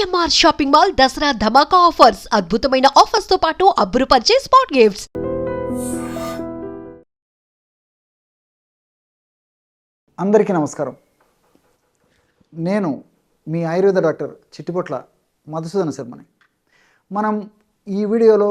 CMR shopping mall Dasara ధమాకా offers అద్భుతమైన ఆఫర్స్తో పాటు అబ్బురుపరిచే స్పాట్ గిఫ్ట్స్. అందరికీ నమస్కారం. నేను మీ ఆయుర్వేద డాక్టర్ చిట్టిపొట్ల మధుసూదన శర్మని. మనం ఈ వీడియోలో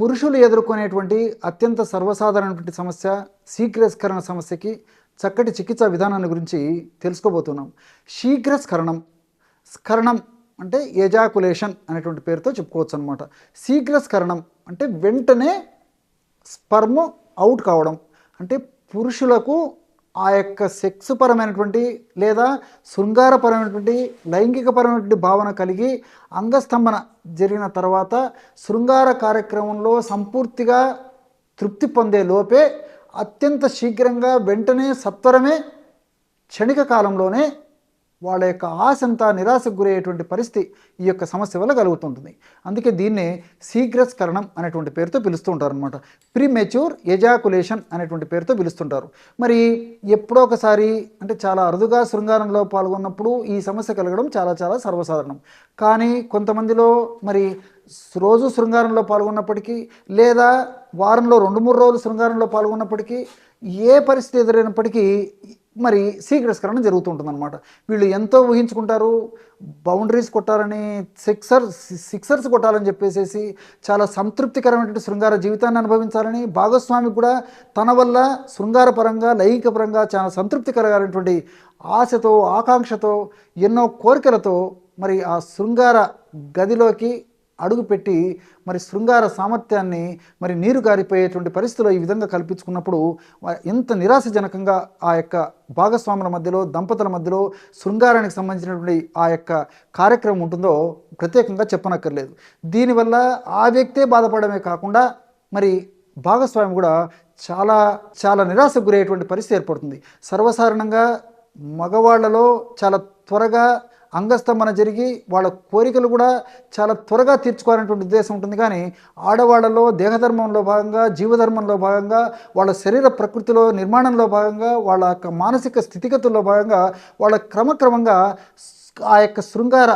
పురుషులు ఎదుర్కొనేటువంటి అత్యంత సర్వసాధారణటువంటి సమస్య శీఘ్రస్కరణ సమస్యకి చక్కటి చికిత్సా విధానాన్ని గురించి తెలుసుకోబోతున్నాం. శీఘ్రస్కరణం స్కరణం అంటే ఎజాకులేషన్ అనేటువంటి పేరుతో చెప్పుకోవచ్చు అనమాట శీఘ్రస్కరణం అంటే వెంటనే స్పర్మ్ అవుట్ కావడం. అంటే పురుషులకు ఆ యొక్క సెక్స్ పరమైనటువంటి లేదా శృంగారపరమైనటువంటి లైంగికపరమైనటువంటి భావన కలిగి అంగస్తంభన జరిగిన తర్వాత శృంగార కార్యక్రమంలో సంపూర్తిగా తృప్తి పొందే లోపే అత్యంత శీఘ్రంగా వెంటనే సత్వరమే క్షణిక కాలంలోనే వాళ్ళ యొక్క ఆశ అంతా నిరాశకు గురయ్యేటువంటి పరిస్థితి ఈ యొక్క సమస్య వల్ల కలుగుతుంటుంది. అందుకే దీన్నే శీఘ్రస్కరణం అనేటువంటి పేరుతో పిలుస్తూ ఉంటారు అనమాట ప్రీమెచ్యూర్ ఎజాకులేషన్ అనేటువంటి పేరుతో పిలుస్తుంటారు. మరి ఎప్పుడో ఒకసారి అంటే చాలా అరుదుగా శృంగారంలో పాల్గొన్నప్పుడు ఈ సమస్య కలగడం చాలా చాలా సర్వసాధారణం. కానీ కొంతమందిలో మరి రోజు శృంగారంలో పాల్గొన్నప్పటికీ లేదా వారంలో రెండు మూడు రోజులు శృంగారంలో పాల్గొన్నప్పటికీ ఏ పరిస్థితి ఎదురైనప్పటికీ మరి శీఘ్రస్కరణ జరుగుతుంటుంది అనమాట వీళ్ళు ఎంతో ఊహించుకుంటారు బౌండరీస్ కొట్టాలని సిక్సర్స్ సిక్సర్స్ కొట్టాలని చెప్పేసేసి చాలా సంతృప్తికరమైనటువంటి శృంగార జీవితాన్ని అనుభవించాలని భాగస్వామి కూడా తన వల్ల శృంగారపరంగా లైంగికపరంగా చాలా సంతృప్తికరమైనటువంటి ఆశతో ఆకాంక్షతో ఎన్నో కోరికలతో మరి ఆ శృంగార గదిలోకి అడుగుపెట్టి మరి శృంగార సామర్థ్యాన్ని మరి నీరు గారిపోయేటువంటి పరిస్థితిలో ఈ విధంగా కల్పించుకున్నప్పుడు ఎంత నిరాశజనకంగా ఆ యొక్క భాగస్వాముల మధ్యలో దంపతుల మధ్యలో శృంగారానికి సంబంధించినటువంటి ఆ యొక్క కార్యక్రమం ఉంటుందో ప్రత్యేకంగా చెప్పనక్కర్లేదు. దీనివల్ల ఆ వ్యక్తే బాధపడమే కాకుండా మరి భాగస్వామి కూడా చాలా చాలా నిరాశకు గురయ్యేటువంటి పరిస్థితి ఏర్పడుతుంది. సర్వసాధారణంగా మగవాళ్ళలో చాలా త్వరగా అంగస్తంభన జరిగి వాళ్ళ కోరికలు కూడా చాలా త్వరగా తీర్చుకోవాలనేటువంటి ఉద్దేశం ఉంటుంది. కానీ ఆడవాళ్ళలో దేహధర్మంలో భాగంగా జీవధర్మంలో భాగంగా వాళ్ళ శరీర ప్రకృతిలో నిర్మాణంలో భాగంగా వాళ్ళ యొక్క మానసిక స్థితిగతుల్లో భాగంగా వాళ్ళ క్రమక్రమంగా ఆ యొక్క శృంగార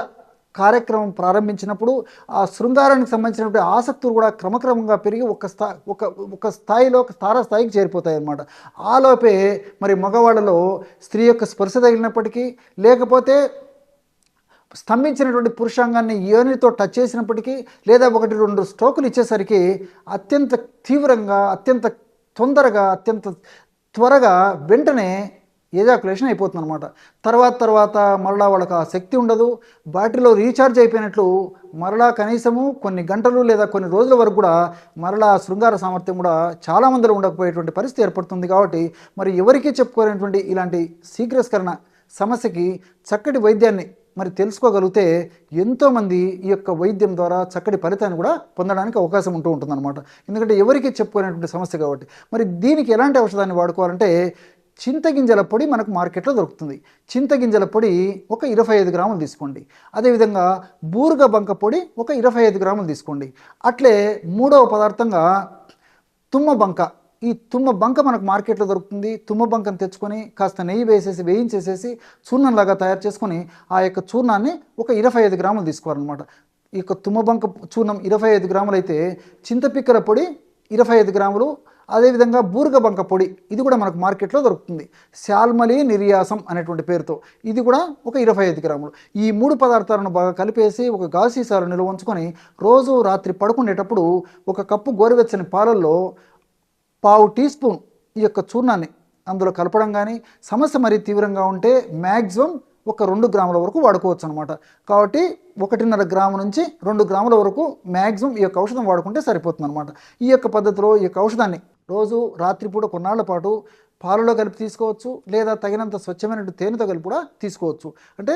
కార్యక్రమం ప్రారంభించినప్పుడు ఆ శృంగారానికి సంబంధించినటువంటి ఆసక్తులు కూడా క్రమక్రమంగా పెరిగి ఒక స్థా ఒక ఒక స్థాయిలో ఒక తార స్థాయికి చేరిపోతాయి అన్నమాట. ఆలోపే మరి మగవాళ్ళలో స్త్రీ యొక్క స్పర్శ తగిలినప్పటికీ లేకపోతే స్తంభించినటువంటి పురుషాంగాన్ని యోనితో టచ్ చేసినప్పటికీ లేదా ఒకటి రెండు స్ట్రోకులు ఇచ్చేసరికి అత్యంత తీవ్రంగా అత్యంత తొందరగా అత్యంత త్వరగా వెంటనే ఏజాకులేషన్ అయిపోతుంది అనమాట తర్వాత తర్వాత మరలా వాళ్ళకి ఆ శక్తి ఉండదు. బ్యాటరీలో రీఛార్జ్ అయిపోయినట్లు మరలా కనీసము కొన్ని గంటలు లేదా కొన్ని రోజుల వరకు కూడా మరలా శృంగార సామర్థ్యం కూడా చాలా మందిలో ఉండకపోయేటువంటి పరిస్థితి ఏర్పడుతుంది కాబట్టి మరి ఎవరికీ చెప్పుకోలేనటువంటి ఇలాంటి శీఘ్రస్కరణ సమస్యకి చక్కటి వైద్యాన్ని మరి తెలుసుకోగలిగితే ఎంతోమంది ఈ యొక్క వైద్యం ద్వారా చక్కటి ఫలితాన్ని కూడా పొందడానికి అవకాశం ఉంటూ ఉంటుందన్నమాట. ఎందుకంటే ఎవరికి చెప్పుకునేటువంటి సమస్య కాబట్టి. మరి దీనికి ఎలాంటి ఔషధాన్ని వాడుకోవాలంటే చింతగింజల పొడి మనకు మార్కెట్లో దొరుకుతుంది. చింతగింజల పొడి ఒక ఇరవై ఐదు గ్రాములు తీసుకోండి. అదేవిధంగా బూరుగ బంక పొడి ఒక ఇరవై ఐదు గ్రాములు తీసుకోండి. అట్లే మూడవ పదార్థంగా తుమ్మ బంక ఈ తుమ్మ బంక మనకు మార్కెట్లో దొరుకుతుంది. తుమ్మ బంకను తెచ్చుకొని కాస్త నెయ్యి వేసేసి వేయించేసేసి చూర్ణంలాగా తయారు చేసుకొని ఆ యొక్క చూర్ణాన్ని ఒక ఇరవై ఐదు గ్రాములు తీసుకోవాలన్నమాట. ఈ యొక్క తుమ్మ బంక చూర్ణం ఇరవై ఐదు గ్రాములు అయితే చింతపిక్కల పొడి ఇరవై ఐదు గ్రాములు అదేవిధంగా బూరుగ బంక పొడి ఇది కూడా మనకు మార్కెట్లో దొరుకుతుంది. శాల్మలి నిర్యాసం అనేటువంటి పేరుతో ఇది కూడా ఒక ఇరవై ఐదు గ్రాములు. ఈ మూడు పదార్థాలను బాగా కలిపేసి ఒక గాసీసాలు నిల్వ ఉంచుకొని రోజు రాత్రి పడుకునేటప్పుడు ఒక కప్పు గోరువెచ్చని పాలల్లో పావు టీ స్పూన్ ఈ యొక్క చూర్ణాన్ని అందులో కలపడం కానీ సమస్య మరీ తీవ్రంగా ఉంటే మ్యాక్సిమం ఒక రెండు గ్రాముల వరకు వాడుకోవచ్చు అనమాట కాబట్టి ఒకటిన్నర గ్రాము నుంచి రెండు గ్రాముల వరకు మ్యాక్సిమం ఈ యొక్క ఔషధం వాడుకుంటే సరిపోతుంది అనమాట ఈ యొక్క పద్ధతిలో ఈ యొక్క ఔషధాన్ని రోజు రాత్రిపూట కొన్నాళ్ళ పాటు పాలలో కలిపి తీసుకోవచ్చు లేదా తగినంత స్వచ్ఛమైన తేనెతో కలిపి కూడా తీసుకోవచ్చు. అంటే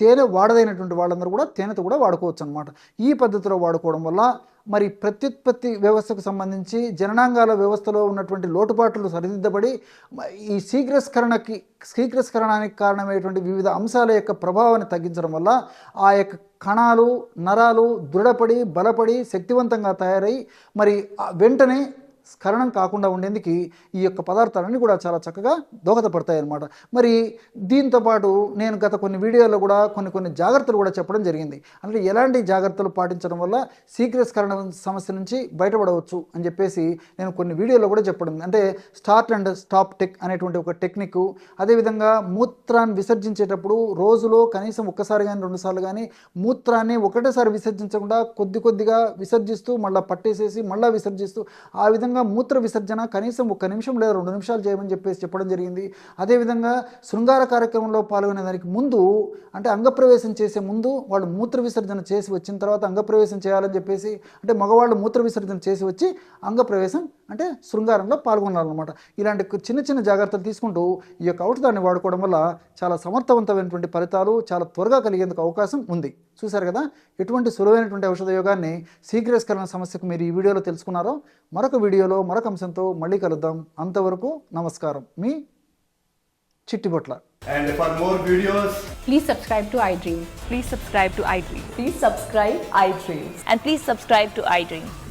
తేనె వాడదైనటువంటి వాళ్ళందరూ కూడా తేనెతో కూడా వాడుకోవచ్చు అనమాట ఈ పద్ధతిలో వాడుకోవడం వల్ల మరి ప్రత్యుత్పత్తి వ్యవస్థకు సంబంధించి జననాంగాల వ్యవస్థలో ఉన్నటువంటి లోటుపాట్లు సరిదిద్దబడి ఈ శీఘ్రస్కరణకి శీఘ్రస్కరణానికి కారణమైనటువంటి వివిధ అంశాల యొక్క ప్రభావాన్ని తగ్గించడం వల్ల ఆ యొక్క కణాలు నరాలు దృఢపడి బలపడి శక్తివంతంగా తయారై మరి ఆ వెంటనే స్ఖలనం కాకుండా ఉండేందుకు ఈ యొక్క పదార్థాలన్నీ కూడా చాలా చక్కగా దోహదపడతాయి అన్నమాట మరి దీంతో పాటు నేను గత కొన్ని వీడియోల్లో కూడా కొన్ని కొన్ని జాగ్రత్తలు కూడా చెప్పడం జరిగింది. అంటే ఎలాంటి జాగ్రత్తలు పాటించడం వల్ల శీఘ్ర సమస్య నుంచి బయటపడవచ్చు అని చెప్పేసి నేను కొన్ని వీడియోలో కూడా చెప్పడం అంటే స్టార్ట్ అండ్ స్టాప్ టెక్ అనేటువంటి ఒక టెక్నిక్. అదేవిధంగా మూత్రాన్ని విసర్జించేటప్పుడు రోజులో కనీసం ఒక్కసారి కానీ రెండుసార్లు కానీ మూత్రాన్ని ఒకటేసారి విసర్జించకుండా కొద్ది కొద్దిగా విసర్జిస్తూ మళ్ళీ పట్టేసేసి మళ్ళీ విసర్జిస్తూ ఆ విధంగా మూత్ర విసర్జన కనీసం ఒక్క నిమిషం లేదా రెండు నిమిషాలు చేయమని చెప్పేసి చెప్పడం జరిగింది. అదేవిధంగా శృంగార కార్యక్రమంలో పాల్గొనే దానికి ముందు అంటే అంగప్రవేశం చేసే ముందు వాళ్ళు మూత్ర విసర్జన చేసి వచ్చిన తర్వాత అంగప్రవేశం చేయాలని చెప్పేసి అంటే మగవాళ్ళు మూత్ర విసర్జన చేసి వచ్చి అంగప్రవేశం అంటే శృంగారంలో పాల్గొనాలన్నమాట ఇలాంటి చిన్న చిన్న జాగ్రత్తలు తీసుకుంటూ ఈ యొక్క ఔషధాన్ని వాడుకోవడం వల్ల చాలా సమర్థవంతమైనటువంటి ఫలితాలు చాలా త్వరగా కలిగేందుకు అవకాశం ఉంది చూశారు కదా ఎటువంటి సులువైనటువంటి ఔషధ యోగాన్ని శీఘ్రస్కరణ సమస్యకు మీరు ఈ వీడియోలో తెలుసుకున్నారో మరొక వీడియోలో మరొక అంశంతో మళ్ళీ కలుద్దాం అంతవరకు నమస్కారం మీ Chittibotla And for more videos, Please subscribe to iDream. Please subscribe to iDream. Please subscribe iDreams. And please subscribe to iDream.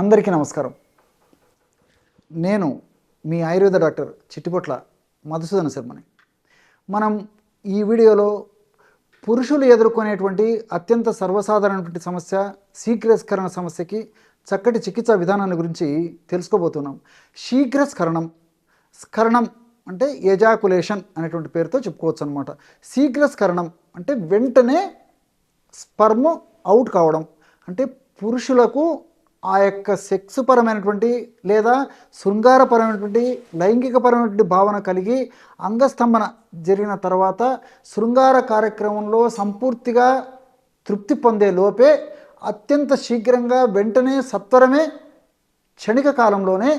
అందరికీ నమస్కారం. నేను మీ ఆయుర్వేద డాక్టర్ చిట్టిపొట్ల మధుసూదన శర్మని. మనం ఈ వీడియోలో పురుషులు ఎదుర్కొనేటువంటి అత్యంత సర్వసాధారణటువంటి సమస్య శీఘ్రస్కరణ సమస్యకి చక్కటి చికిత్సా విధానాన్ని గురించి తెలుసుకోబోతున్నాం. శీఘ్రస్కరణం స్కరణం అంటే ఎజాకులేషన్ అనేటువంటి పేరుతో చెప్పుకోవచ్చు అనమాట శీఘ్రస్కరణం అంటే వెంటనే స్పర్మ్ అవుట్ కావడం అంటే పురుషులకు ఆ యొక్క సెక్స్ పరమైనటువంటి లేదా శృంగారపరమైనటువంటి లైంగికపరమైనటువంటి భావన కలిగి అంగస్తంభన జరిగిన తర్వాత శృంగార కార్యక్రమంలో సంపూర్తిగా తృప్తి పొందే లోపే అత్యంత శీఘ్రంగా వెంటనే సత్వరమే క్షణిక కాలంలోనే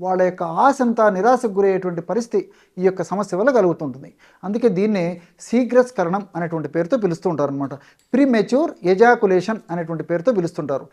వాళ్ళ యొక్క ఆశంతా నిరాశకు గురయ్యేటువంటి పరిస్థితి ఈ యొక్క సమస్య వల్ల కలుగుతుంటుంది. అందుకే దీన్నే శీఘ్రస్కరణం అనేటువంటి పేరుతో పిలుస్తుంటారు అనమాట ప్రీ మెచ్యూర్ ఎజాకులేషన్ అనేటువంటి పేరుతో పిలుస్తుంటారు.